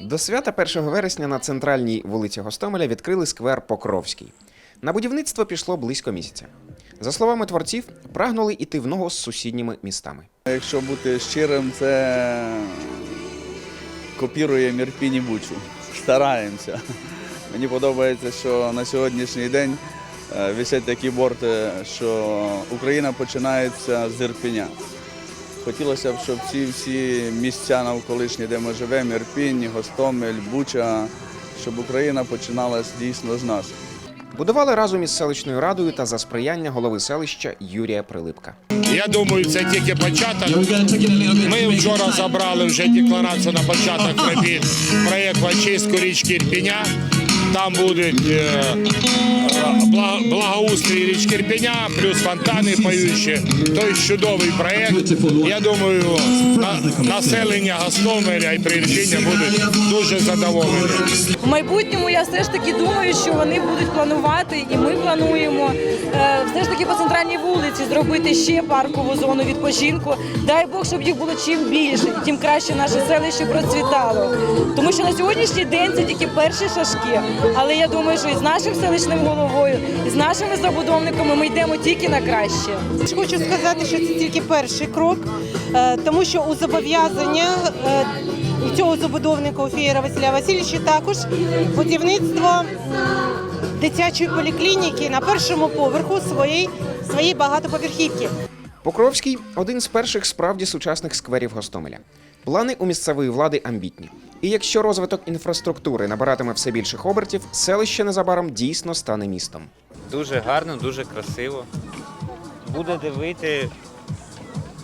До свята 1 вересня на центральній вулиці Гостомеля відкрили сквер Покровський. На будівництво пішло близько місяця. За словами творців, прагнули йти в ногу з сусідніми містами. Якщо бути щирим, це копірує Мірпінь і Бучу. Стараємося. Мені подобається, що на сьогоднішній день е, висять такі борти, що Україна починається з Ірпеня. Хотілося б, щоб ці всі місця навколишні, де ми живемо, Ірпінь, Гостомель, Буча, щоб Україна починалась дійсно з нас. Будували разом із селищною радою та за сприяння голови селища Юрія Прилипка. Я думаю, це тільки початок. Ми вчора забрали вже декларацію на початок робіт проєкт очистку річки Ірпеня. Там будуть е, бла- благоустрій річки Ірпеня, плюс фонтани поючі. Тобто чудовий проєкт. Я думаю, на- населення Гостомеля і Приречення будуть дуже задоволені. В майбутньому я все ж таки думаю, що вони будуть планувати, і ми плануємо е, все ж таки по центральній вулиці зробити ще паркову зону відпочинку. Дай Бог, щоб їх було чим більше, і тим краще наше селище процвітало. Тому що на сьогоднішній день це тільки перші шажки. Але я думаю, що і з нашим селищним головою, і з нашими забудовниками ми йдемо тільки на краще. Хочу сказати, що це тільки перший крок, е, тому що у зобов'язання е, цього забудовника Фієра Василя Васильовича також будівництво дитячої поліклініки на першому поверху своєї, своєї багатоповерхівки. Покровський один з перших справді сучасних скверів Гостомеля. Плани у місцевої влади амбітні. І якщо розвиток інфраструктури набиратиме все більших обертів, селище незабаром дійсно стане містом. Дуже гарно, дуже красиво. Буде дивити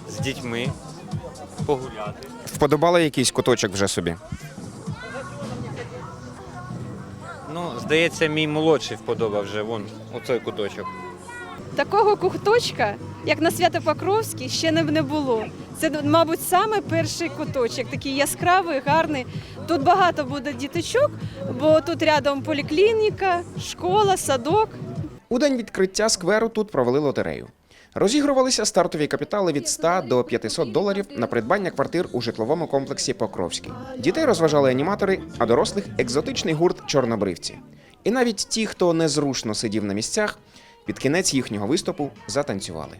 з дітьми, погуляти. Вподобали якийсь куточок вже собі. Ну, здається, мій молодший вподобав вже вон оцей куточок. Такого куточка, як на Свято-Покровській, ще не, було. Це, мабуть, саме перший куточок, такий яскравий, гарний. Тут багато буде діточок, бо тут рядом поліклініка, школа, садок. У день відкриття скверу тут провели лотерею. Розігрувалися стартові капітали від 100 до 500 доларів на придбання квартир у житловому комплексі Покровський. Дітей розважали аніматори, а дорослих екзотичний гурт чорнобривці. І навіть ті, хто незручно сидів на місцях, під кінець їхнього виступу затанцювали.